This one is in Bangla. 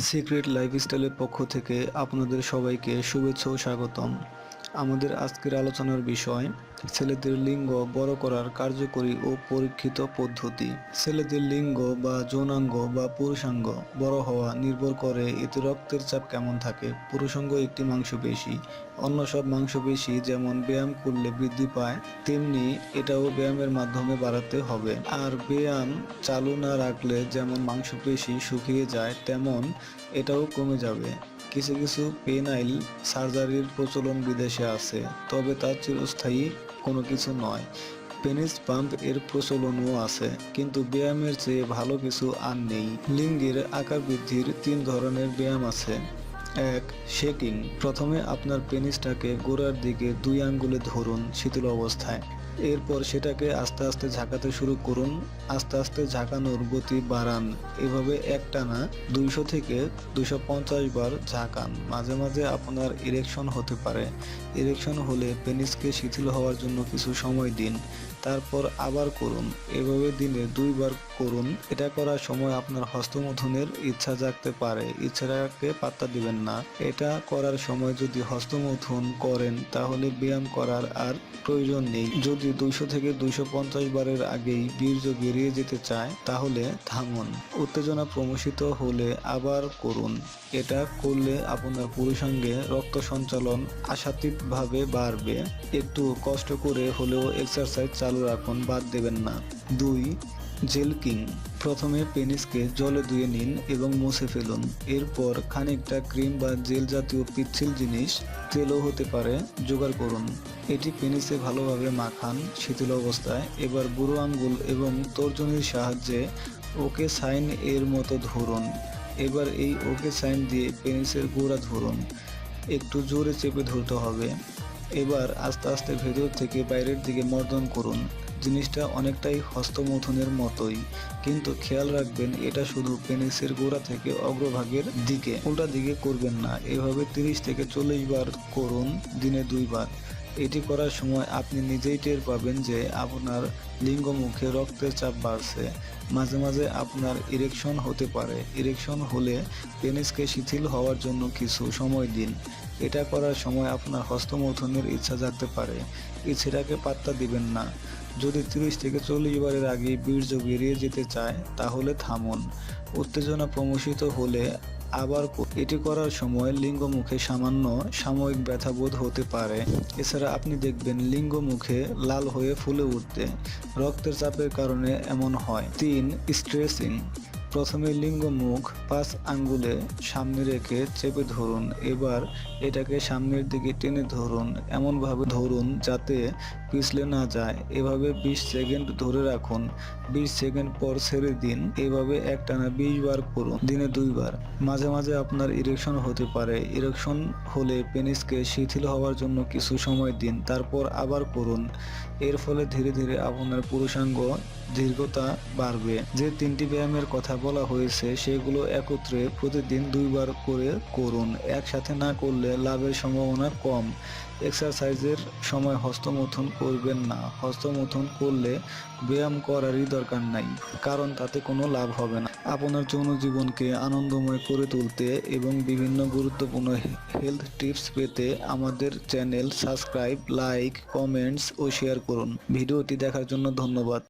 সিক্রেট লাইফস্টাইলের পক্ষ থেকে আপনাদের সবাইকে শুভেচ্ছা ও স্বাগতম। আমাদের আজকের আলোচনার বিষয়, ছেলেদের লিঙ্গ বড় করার কার্যকরী ও পরীক্ষিত পদ্ধতি। ছেলেদের লিঙ্গ বা যৌনাঙ্গ বা পুরুষাঙ্গ বড় হওয়া নির্ভর করে এতে রক্তের চাপ কেমন থাকে। পুরুষাঙ্গ একটি মাংসপেশি, অন্য সব মাংসপেশি যেমন ব্যায়াম করলে বৃদ্ধি পায়, তেমনি এটাও ব্যায়ামের মাধ্যমে বাড়াতে হবে। আর ব্যায়াম চালু না রাখলে যেমন মাংসপেশি শুকিয়ে যায়, তেমন এটাও কমে যাবে। কিছু কিছু পেনাইল সার্জারির প্রচলন বিদেশে আছে, তবে তা চিরস্থায়ী কোনো কিছু নয়। পেনিস পাম্পের প্রচলনও আছে, কিন্তু ব্যায়ামের চেয়ে ভালো কিছু আর নেই। লিঙ্গের আকার বৃদ্ধির তিন ধরনের ব্যায়াম আছে। এক শেকিং প্রথমে আপনার পেনিসটাকে গোড়ার দিকে দুই আঙ্গুলে ধরুন শীতল অবস্থায়। এরপর সেটাকে আস্তে আস্তে ঝাঁকাতে শুরু করুন। আস্তে আস্তে ঝাঁকানোর গতি বাড়ান। এভাবে একটানা দুইশো থেকে পঞ্চাশ বার ঝাঁকান। মাঝে মাঝে আপনার ইরেকশন হতে পারে। ইরেকশন হলে পেনিসকে শিথিল হওয়ার জন্য কিছু সময় দিন। তারপর আবার করুন। এভাবে দিনে দুইবার করুন। এটা করার সময় আপনার হস্তমথনের ইচ্ছা জাগতে পারে। ইচ্ছাটাকে পাত্তা দিবেন না। এটা করার সময় যদি হস্তমথন করেন, তাহলে ব্যায়াম করার আর প্রয়োজন নেই। যদি দুইশো থেকে দুইশো পঞ্চাশ বারের আগেই বীর্য বেরিয়ে যেতে চায়, তাহলে থামুন। উত্তেজনা প্রমোশিত হলে আবার করুন। এটা করলে আপনার পুরুষাঙ্গে রক্ত সঞ্চালন আশাতীতভাবে বাড়বে। একটু কষ্ট করে হলেও এক্সারসাইজ চালু রাখুন, বাদ দেবেন না। দুই জেলকিং প্রথমে পেনিসকে জলে ধুয়ে নিন এবং মুছে ফেলুন। এরপর খানিকটা ক্রিম বা জেল জাতীয় পিচ্ছিল জিনিস তেলও হতে পারে, জোগাড় করুন। এটি পেনিসে ভালোভাবে মাখান শীতল অবস্থায়। এবার বুড়ো আঙ্গুল এবং তর্জনীর সাহায্যে ওকে সাইন এর মতো ধরুন। এবার এই ওকে সাইন দিয়ে পেনিসের গোড়া ধরুন। একটু জোরে চেপে ধরতে হবে। এবার আস্তে আস্তে ভেতর থেকে বাইরের দিকে মর্দন করুন। জিনিসটা অনেকটাই হস্তমথনের মতোই। কিন্তু খেয়াল রাখবেন, এটা শুধু পেনিসের গোড়া থেকে অগ্রভাগের দিকে, উল্টা দিকে করবেন না। এভাবে তিরিশ থেকে চল্লিশ বার করুন, দিনে দুইবার। এটি করার সময় আপনি নিজেই টের পাবেন যে আপনার লিঙ্গ মুখে রক্তের চাপ বাড়ছে। মাঝে মাঝে আপনার ইরেকশন হতে পারে। ইরেকশন হলে পেনিসকে শিথিল হওয়ার জন্য কিছু সময় দিন। এটা করার সময় আপনার হস্তমৈথুনের ইচ্ছা জাগতে পারে। ইচ্ছেটাকে পাত্তা দিবেন না। যদি তিরিশ থেকে চল্লিশ বারের আগে বীর্য বেরিয়ে যেতে চায়, তাহলে থামুন। উত্তেজনা প্রমোশিত হলে আবার এটি করার সময় লিঙ্গ মুখে সামান্য সাময়িক ব্যথাবোধ হতে পারে। এছাড়া আপনি দেখবেন লিঙ্গ মুখে লাল হয়ে ফুলে উঠতে, রক্তের চাপের কারণে এমন হয়। তিন, স্ট্রেসিং। প্রথমে লিঙ্গ মুখ পাঁচ আঙ্গুলে সামনে রেখে চেপে ধরুন, এবার এটাকে সামনের দিকে টেনে ধরুন। এমনভাবে ধরুন যাতে পিছলে না যায়, এভাবে বিশ সেকেন্ড ধরে রাখুন। বিশ সেকেন্ড পর ছেড়ে দিন, এভাবে একটানা বিশ বার করুন, দিনে দুইবার। মাঝে মাঝে আপনার ইরেকশন হতে পারে। ইরেকশন হলে পেনিসকে শিথিল হওয়ার জন্য কিছু সময় দিন, তারপর আবার করুন। এর ফলে ধীরে ধীরে আপনার পুরুষাঙ্গ দীর্ঘতা বাড়বে। যে তিনটি ব্যায়ামের কথা বলা হয়েছে, সেগুলো একত্রে প্রতিদিন দুইবার করে করুন। একসাথে না করলে লাভের সম্ভাবনা কম। এক্সারসাইজের সময় হস্তমথন করবেন না। হস্তমথন করলে ব্যায়াম করারই দরকার নাই, কারণ তাতে কোনো লাভ হবে না। আপনার যৌন জীবনকে আনন্দময় করে তুলতে এবং বিভিন্ন গুরুত্বপূর্ণ হেলথ টিপস পেতে আমাদের চ্যানেল সাবস্ক্রাইব লাইক কমেন্টস ও শেয়ার করুন। ভিডিওটি দেখার জন্য ধন্যবাদ।